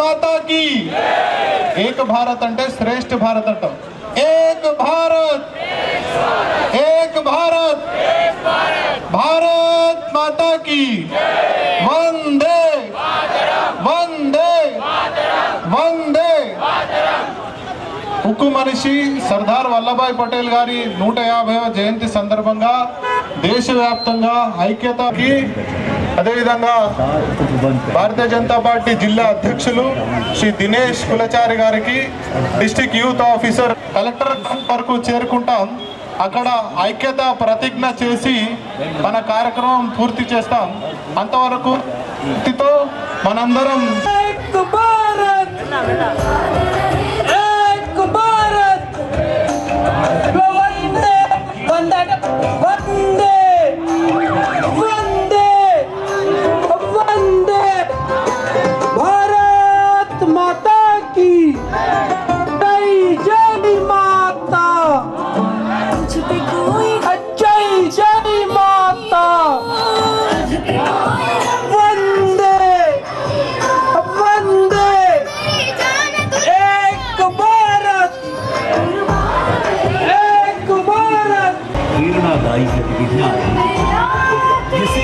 माता की। एक भारत अंटे श्रेष्ठ भारत अंटे। एक भारत। एक भारत। भारत माता की। वंदे। वंदे। वंदे। उकुमानिशी सरदार वल्लभाई पटेल गारी नोटे आप है जयंती संदर्भ దేశవ్యాప్తంగా ఐక్యతకి అదేవిధంగా భారతీయ జనతా పార్టీ జిల్లా అధ్యక్షులు శ్రీ దినేష్ కులచారి గారికి డిస్టిక్ యూత్ ఆఫీసర్ కలెక్టర్ వరకు చేరుకుంటాం. అక్కడ ఐక్యత ప్రతిజ్ఞ చేసి మన కార్యక్రమం పూర్తి చేస్తాం. అంతవరకు మనందరం You see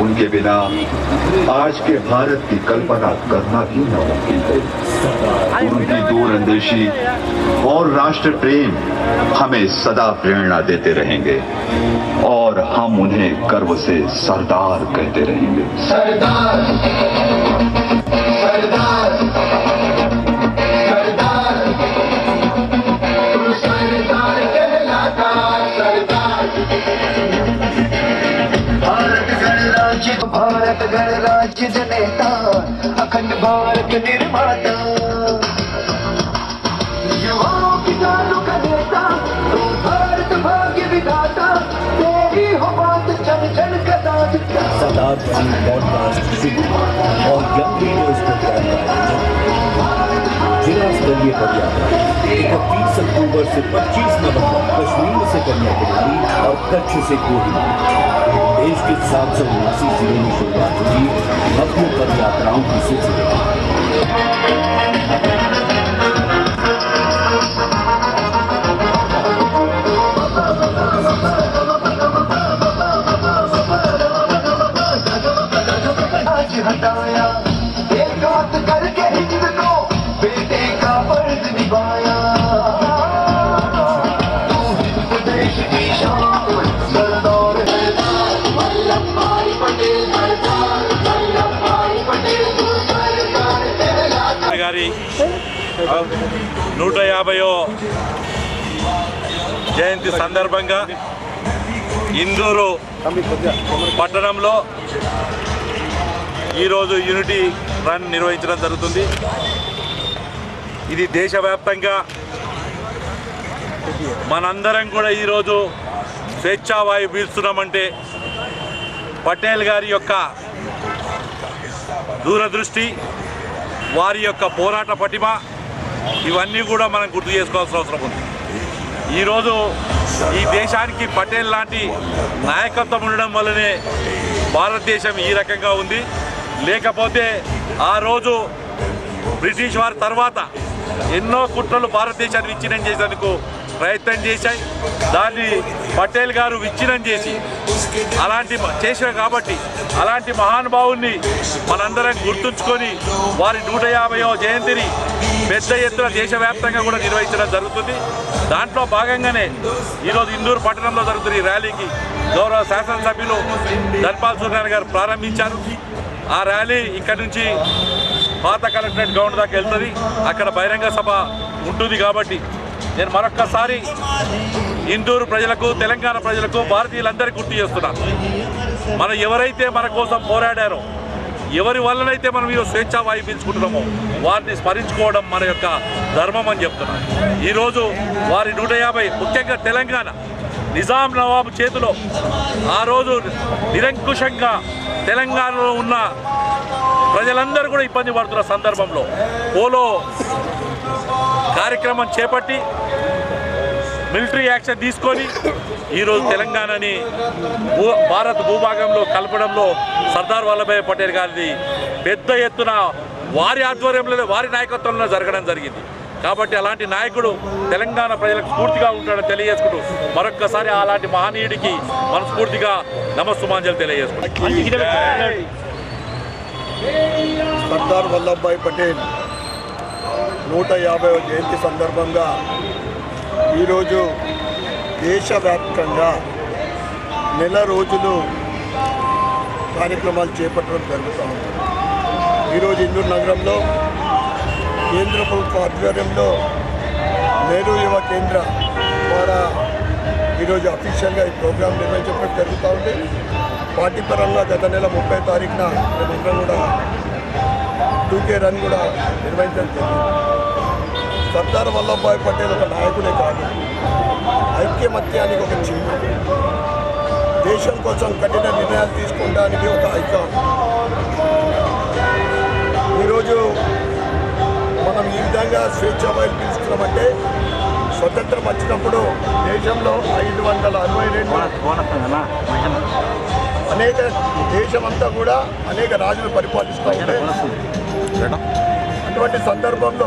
उनके बिना आज के भारत की कल्पना करना भी नामुमकिन है। उनकी दूरंदेशी और राष्ट्र प्रेम हमें सदा प्रेरणा देते रहेंगे और हम उन्हें गर्व से सरदार कहते रहेंगे। सरदार। सरदार जी पॉडकास्ट शुरू और यंग लीडर्स प्रोग्राम का जिला स्तरीय पदयात्रा इकतीस अक्टूबर से 25 नवंबर कश्मीर से कन्याकुमारी और कच्छ से कोहिमा देश के सात सौ उनासी जिलों में शुरुआत हुई भव्य पदयात्राओं की सिलसिले సందర్భంగా ఇందూరు పట్టణంలో ఈరోజు యూనిటీ రన్ నిర్వహించడం జరుగుతుంది. ఇది దేశవ్యాప్తంగా మనందరం కూడా ఈరోజు స్వేచ్ఛావాయు పీల్చున్నామంటే పటేల్ గారి యొక్క దూరదృష్టి వారి యొక్క పోరాట పటిమ ఇవన్నీ కూడా మనం గుర్తు చేసుకోవాల్సిన అవసరం ఉంది. ఈరోజు ఈ దేశానికి పటేల్ లాంటి నాయకత్వం ఉండడం వల్లనే భారతదేశం ఈ రకంగా ఉంది. లేకపోతే ఆ రోజు బ్రిటిష్ వారి తర్వాత ఎన్నో కుట్రలు భారతదేశాన్ని విచ్ఛిన్నం చేసేందుకు ప్రయత్నం చేశాయి. దాన్ని పటేల్ గారు విచ్ఛిన్నం చేసి అలాంటి చేశారు కాబట్టి అలాంటి మహానుభావుల్ని మనందరం గుర్తుంచుకొని వారి నూట యాభైవ జయంతిని పెద్ద ఎత్తున దేశవ్యాప్తంగా కూడా నిర్వహించడం జరుగుతుంది. దాంట్లో భాగంగానే ఈరోజు ఇందూరు పట్టణంలో జరుగుతున్న ఈ ర్యాలీకి గౌరవ శాసనసభ్యులు ధన్పాల్ సూర్యనారాయణ గారు ప్రారంభించారు. ఆ ర్యాలీ ఇక్కడి నుంచి పాత కలెక్టరేట్ గ్రౌండ్ దాకా వెళ్తుంది. అక్కడ బహిరంగ సభ ఉంటుంది కాబట్టి నేను మరొక్కసారి ఇందూరు ప్రజలకు తెలంగాణ ప్రజలకు భారతీయులందరికీ గుర్తు చేస్తున్నాను. మనం ఎవరైతే మన కోసం పోరాడారో ఎవరి వల్లనైతే మనం ఈరోజు స్వేచ్ఛ వాయు పీల్చుకుంటున్నామో వారిని స్మరించుకోవడం మన యొక్క ధర్మం అని చెప్తున్నాను. ఈరోజు వారి నూట యాభై ముఖ్యంగా తెలంగాణ నిజాం నవాబు చేతిలో ఆ రోజు నిరంకుశంగా తెలంగాణలో ఉన్న ప్రజలందరూ కూడా ఇబ్బంది పడుతున్న సందర్భంలో పోలో కార్యక్రమం చేపట్టి మిలిటరీ యాక్షన్ తీసుకొని ఈరోజు తెలంగాణని భూ భారత్ భూభాగంలో కలపడంలో సర్దార్ వల్లభాయ్ పటేల్ గారిది పెద్ద ఎత్తున వారి ఆధ్వర్యంలో వారి నాయకత్వంలో జరగడం జరిగింది. కాబట్టి అలాంటి నాయకుడు తెలంగాణ ప్రజలకు స్ఫూర్తిగా ఉంటాడని తెలియజేసుకుంటూ మరొక్కసారి అలాంటి మహనీయుడికి మనస్ఫూర్తిగా నమస్సుమాంజలు తెలియజేసుకుంటాం సర్దార్ వల్లభాయ్ పటేల్ నూట యాభై జయంతి సందర్భంగా ఈరోజు దేశవ్యాప్తంగా నెల రోజులు కార్యక్రమాలు చేపట్టడం జరుగుతూ ఉంది. ఈరోజు ఇందూరు నగరంలో కేంద్ర ప్రభుత్వ ఆధ్వర్యంలో నెహ్రూ యువ కేంద్ర ద్వారా ఈరోజు అఫీషియల్గా ఈ ప్రోగ్రాం నిర్వహించడం జరుగుతూ ఉంది. పార్టీ పరంగా గత నెల ముప్పై తారీఖున మేమందరం కూడా టూకే రన్ కూడా నిర్వహించడం జరిగింది. సర్దార్ వల్లభాయ్ పటేల్ ఒక నాయకుడే కాదు. ఐక్యమత్యానికి ఒక చిహ్నం దేశం కోసం కఠిన నిర్ణయాలు తీసుకోవడానికి ఒక ఐకాన్. ఈరోజు మనం ఈ విధంగా స్వేచ్ఛ వాయులు పీల్చుకున్నామంటే స్వతంత్రం వచ్చినప్పుడు దేశంలో ఐదు వందల అరవై రెండు అనేక దేశమంతా కూడా అనేక రాజులు పరిపాలిస్తూ ఉంటే ఉన్నటువంటి సందర్భంలో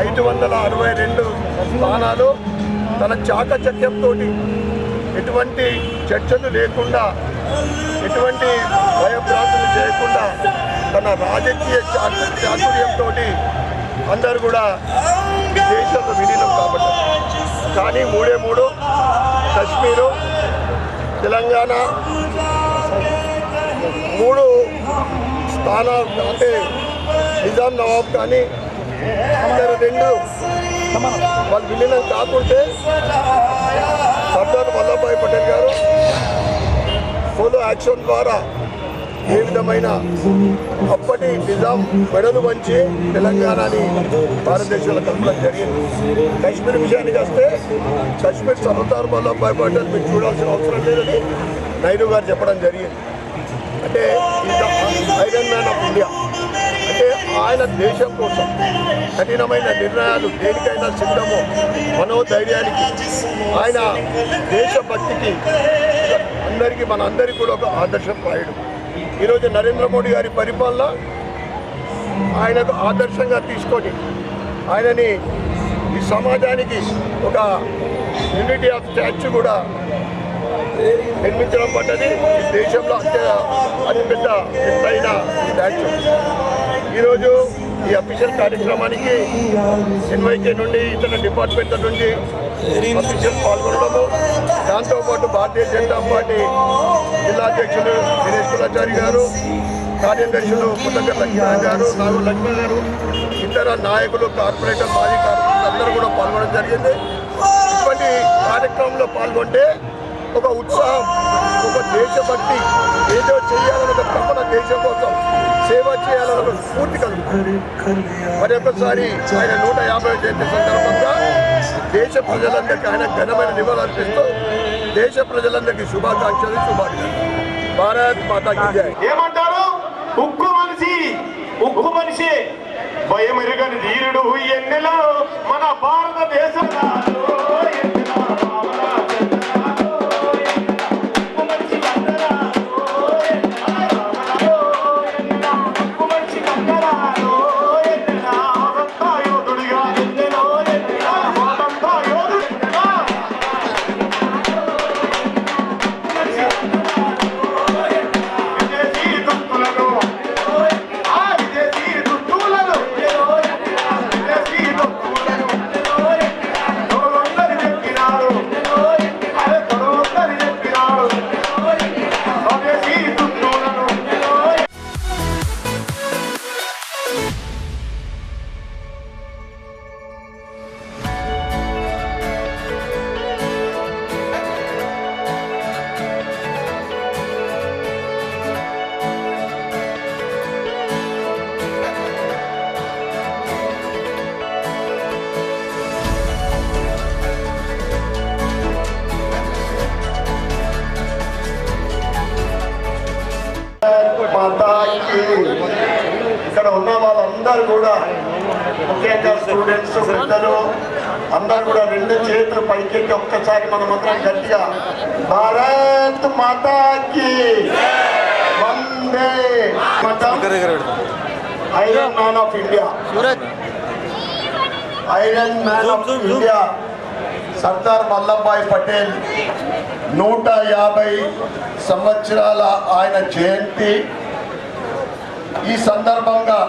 ఐదు వందల అరవై రెండు స్థానాలు తన చాకచక్యంతో ఎటువంటి చర్చలు లేకుండా ఎటువంటి భయభ్రాంతులు చేయకుండా తన రాజకీయ చాతుర్యంతో అందరు కూడా దేశంలో విలీనం కాబట్టి కానీ మూడే మూడు కశ్మీరు తెలంగాణ మూడు స్థానాలు అంటే నిజాం నవాబ్ కానీ ఇద్దరు రెండు వాళ్ళు విలీనం కాకుంటే సర్దార్ వల్లభాయ్ పటేల్ గారు సోలో యాక్షన్ ద్వారా ఏ విధమైన అప్పటి నిజాం మెడలు వంచి తెలంగాణని భారతదేశంలో కలపడం జరిగింది. కశ్మీర్ విషయానికి వస్తే కశ్మీర్ సర్దార్ వల్లభాయ్ పటేల్ మీరు చూడాల్సిన అవసరం లేదని నైరు గారు చెప్పడం జరిగింది. అంటే ఐరన్ మ్యాన్ ఆఫ్ ఇండియా అంటే ఆయన దేశం కోసం కఠినమైన నిర్ణయాలు దేనికైనా సిద్ధము మనోధైర్యానికి ఆయన దేశభక్తికి అందరికీ మన అందరికీ కూడా ఒక ఆదర్శప్రాయుడు ఈరోజు నరేంద్ర మోడీ గారి పరిపాలన ఆయనకు ఆదర్శంగా తీసుకొని ఆయనని ఈ సమాజానికి ఒక యూనిటీ ఆఫ్ స్టాచ్యూ కూడా నిర్మించడం పడ్డది. దేశంలో అత్య అతిపెద్ద ఎత్తైన స్టాచ్యూ ఈరోజు ఈ అఫీషియల్ కార్యక్రమానికి ఎన్వైకే నుండి ఇతర డిపార్ట్మెంట్ల నుండి అఫీషియల్ పాల్గొనడము దాంతోపాటు భారతీయ జనతా పార్టీ జిల్లా అధ్యక్షులు దినేష్ కులాచారి గారు కార్యదర్శులు పుట్టకర్ల కిరణ్ గారు నాగు లక్ష్మణ్ గారు ఇతర నాయకులు కార్పొరేటర్ మాజీ కార్పొరేటర్ అందరూ కూడా పాల్గొనడం జరిగింది. ఇటువంటి కార్యక్రమంలో పాల్గొంటే ఒక ఉత్సాహం ఒక దేశభక్తి ఏదో చేయాలని ఒక తపన దేశం కోసం సేవ చేయాలన్న స్ఫూర్తి కలుగుతుంది. మరొకసారి ఆయన నూట యాభై జయంతి సందర్భంగా దేశ ప్రజలందరికీ ఆయన ఘనమైన నివాళులర్పిస్తూ దేశ ప్రజలందరికీ శుభాకాంక్షలు శుభాకాంక్షలు భారత్ మాతాకి ఏమంటారు? ఉక్కు మనిషి ఉక్కు మనిషి. భయమెరుగని ధీరుడు ఎన్నెలో మన భారతదేశం మాతాకి ఇక్కడ ఉన్న వాళ్ళందరూ కూడా ముఖ్యంగా స్టూడెంట్స్ పెద్దలు అందరూ కూడా రెండు చేతులు పైకెత్తి ఒక్కసారి మనం అందరం గట్టిగా భారత్ మాతాకి వందే iron man of India iron man of India Sardar Vallabhbhai Patel నూట యాభై సంవత్సరాల ఆయన జయంతి. ఈ సందర్భంగా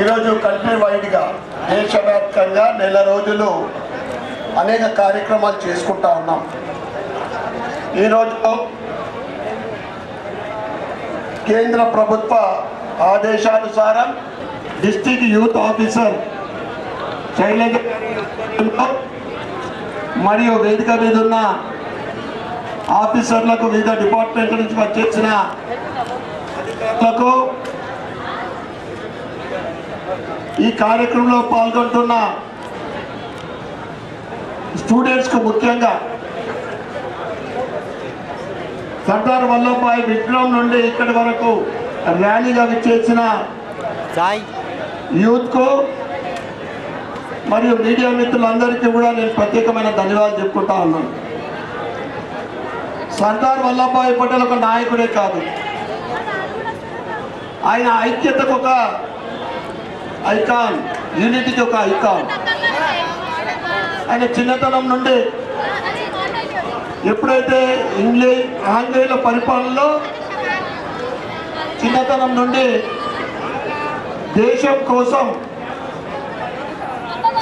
ఈరోజు కంట్రీ వైడ్గా దేశవ్యాప్తంగా నెల రోజులు అనేక కార్యక్రమాలు చేసుకుంటా ఉన్నాం. ఈరోజు కేంద్ర ప్రభుత్వ ఆదేశానుసారం డిస్టిక్ యూత్ ఆఫీసర్ శైలజ మరియు వేదిక మీద ఉన్న ఆఫీసర్లకు వివిధ డిపార్ట్మెంట్ల నుంచి వచ్చేసిన అధికారులకు ఈ కార్యక్రమంలో పాల్గొంటున్న స్టూడెంట్స్కు ముఖ్యంగా సర్దార్ వల్లభాయ్ విగ్రహం నుండి ఇక్కడి వరకు ర్యాలీగా విచ్చేసిన యూత్కు మరియు మీడియా మిత్రులందరికీ కూడా నేను ప్రత్యేకమైన ధన్యవాదాలు చెప్పుకుంటా ఉన్నాను. సర్దార్ వల్లభాయ్ పటేల్ ఒక నాయకుడే కాదు. ఆయన ఐక్యతకు ఒక ఐకాన్ యూనిటీకి ఒక ఐకాన్. ఆయన చిన్నతనం నుండి ఎప్పుడైతే ఇంగ్లీష్ ఆంగ్లేయుల పరిపాలనలో చిన్నతనం నుండి దేశం కోసం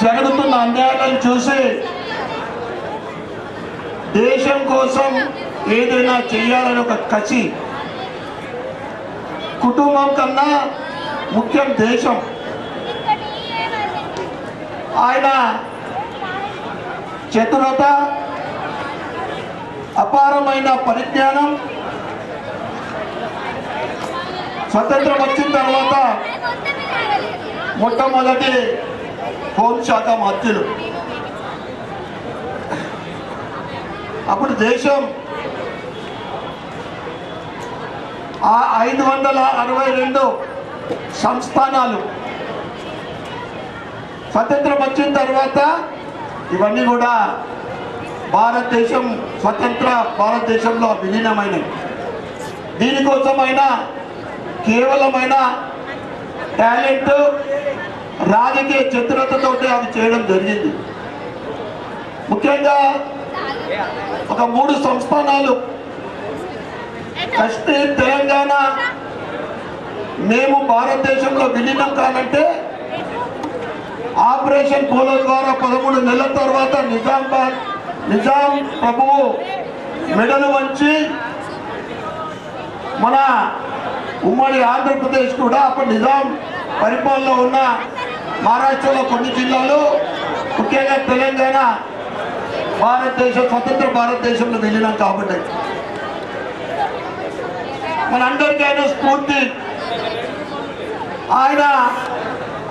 జరుగుతున్న అన్యాయాలను చూసి దేశం కోసం ఏదైనా చేయాలని ఒక కసి కుటుంబం కన్నా ముఖ్యం దేశం. ఆయన చతురత అపారమైన పరిజ్ఞానం స్వతంత్రం వచ్చిన తర్వాత మొట్టమొదటి హోంశాఖ మంత్రులు. అప్పుడు దేశం ఆ ఐదు వందల అరవై రెండు సంస్థానాలు. స్వతంత్రం వచ్చిన తర్వాత ఇవన్నీ కూడా భారతదేశం స్వతంత్ర భారతదేశంలో విలీనమైనవి. దీనికోసమైనా కేవలమైన టాలెంట్ రాజకీయ చతురతతోటి అది చేయడం జరిగింది. ముఖ్యంగా ఒక మూడు సంస్థానాలు ఫస్ట్ తెలంగాణ. మేము భారతదేశంలో విలీనం కానంటే ఆపరేషన్ పోలో ద్వారా పదమూడు నెలల తర్వాత నిజామాబాద్ నిజాం ప్రభువు మెడలు వంచి మన ఉమ్మడి ఆంధ్రప్రదేశ్ కూడా అప్పుడు నిజాం పరిపాలనలో ఉన్న మహారాష్ట్రలో కొన్ని జిల్లాలు ముఖ్యంగా తెలంగాణ భారతదేశం స్వతంత్ర భారతదేశంలో విలీనం కాబట్టి మనందరికైనా స్ఫూర్తి. ఆయన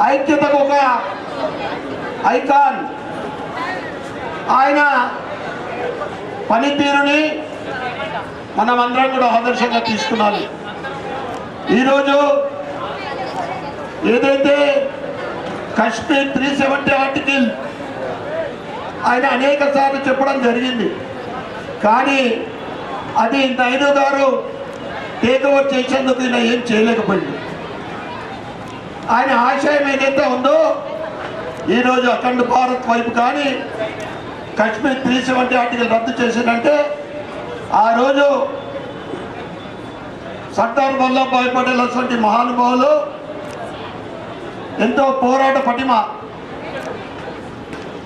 ఐక్యతకు ఒక ఐకాన్. ఆయన పనితీరుని మనమందరం కూడా ఆదర్శంగా తీసుకున్నాను. ఈరోజు ఏదైతే కశ్మీర్ త్రీ సెవెంటీ ఆర్టికల్ ఆయన అనేక సార్లు చెప్పడం జరిగింది. కానీ అది ఇంత గారు టేక్ ఓవర్ చేసేందుకు ఈయన ఏం చేయలేకపోయింది. ఆయన ఆశయం ఏదైతే ఉందో ఈరోజు అఖండ భారత్ వైపు కానీ కశ్మీర్ త్రీ సెవెంటీ ఆర్టికల్ రద్దు చేసిందంటే ఆ రోజు సర్దార్ వల్లభాయ్ పటేల్ అటువంటి మహానుభావులు ఎంతో పోరాట పటిమ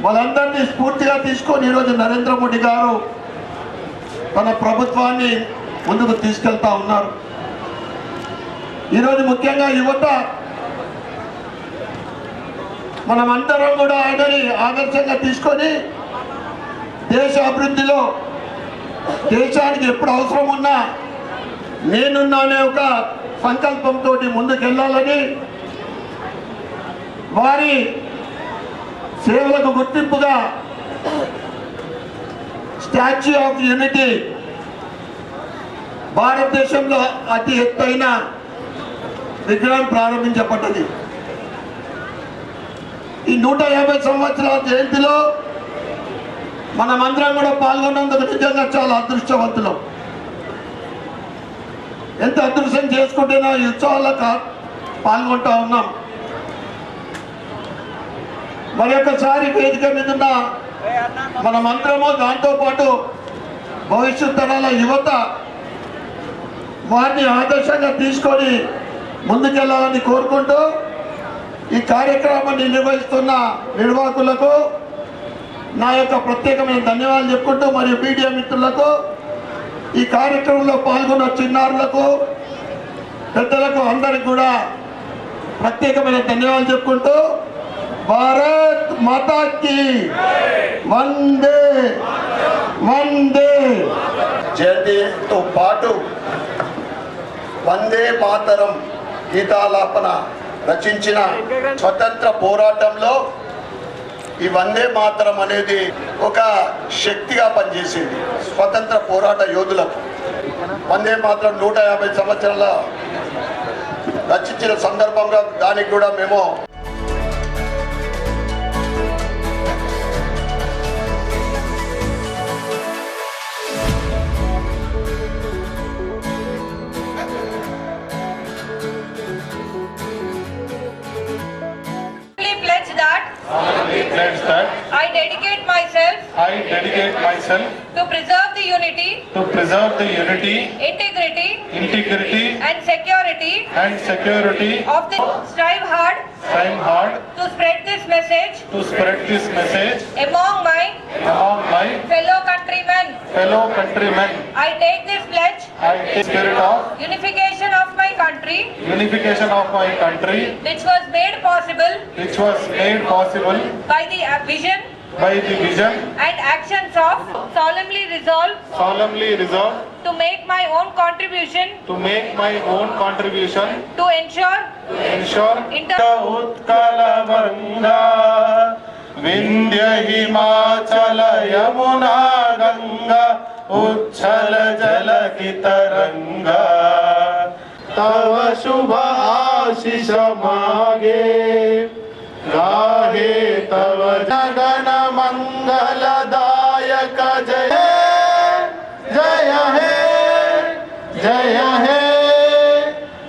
వాళ్ళందరినీ స్ఫూర్తిగా తీసుకొని ఈరోజు నరేంద్ర మోడీ గారు తన ప్రభుత్వాన్ని ముందుకు తీసుకెళ్తా ఉన్నారు. ఈరోజు ముఖ్యంగా యువత మనం అందరం కూడా ఆయనని ఆదర్శంగా తీసుకొని దేశ అభివృద్ధిలో దేశానికి ఎప్పుడు అవసరం ఉన్నా నేనున్నానే ఒక సంకల్పంతో ముందుకెళ్ళాలని వారి సేవలకు గుర్తింపుగా స్టాచ్యూ ఆఫ్ యూనిటీ భారతదేశంలో అతి ఎత్తైన విగ్రహం ప్రారంభించబడ్డది. ఈ నూట యాభై సంవత్సరాల జయంతిలో మనమందరం కూడా పాల్గొన్నందుకు నిజంగా చాలా అదృష్టవంతులం. ఎంత అదృష్టం చేసుకుంటేనో ఈ ఉత్సవాల్లో పాల్గొంటా ఉన్నాం. మరొకసారి వేదిక మీద ఉన్న మనమందరము దాంతో పాటు భవిష్యత్ తరాల యువత వారిని ఆదర్శంగా తీసుకొని ముందుకెళ్ళాలని కోరుకుంటూ ఈ కార్యక్రమాన్ని నిర్వహిస్తున్న నిర్వాహకులకు నా యొక్క ప్రత్యేకమైన ధన్యవాదాలు చెప్పుకుంటూ మరియు మీడియా మిత్రులకు ఈ కార్యక్రమంలో పాల్గొన్న చిన్నారులకు పెద్దలకు అందరికి కూడా ప్రత్యేకమైన ధన్యవాదాలు చెప్పుకుంటూ భారత్ మాతాకి వందే వందే. జయంతితో పాటు వందే మాతరం గీతాలాపన రచించిన స్వతంత్ర పోరాటంలో ఈ వందే మాతరం అనేది ఒక శక్తిగా పనిచేసింది. స్వతంత్ర పోరాట యోధులకు. వందే మాతరం నూట యాభై సంవత్సరాల రచించిన సందర్భంగా దానికి కూడా మేము security. Of the strive hard. Strive hard. To spread this message. To spread this message. Among my among my fellow countrymen. fellow countrymen. I take this pledge, I take spirit of unification of my country, unification of my country, which was made possible which was made possible by the vision by the vision and actions of solemnly resolve solemnly resolve to make my own contribution to make my own contribution to ensure to ensure utkalavarna vindya himachala yamuna ganga उच्छल जल की तरंग तव शुभ आशीष मागे गाहे तव जगन मंगल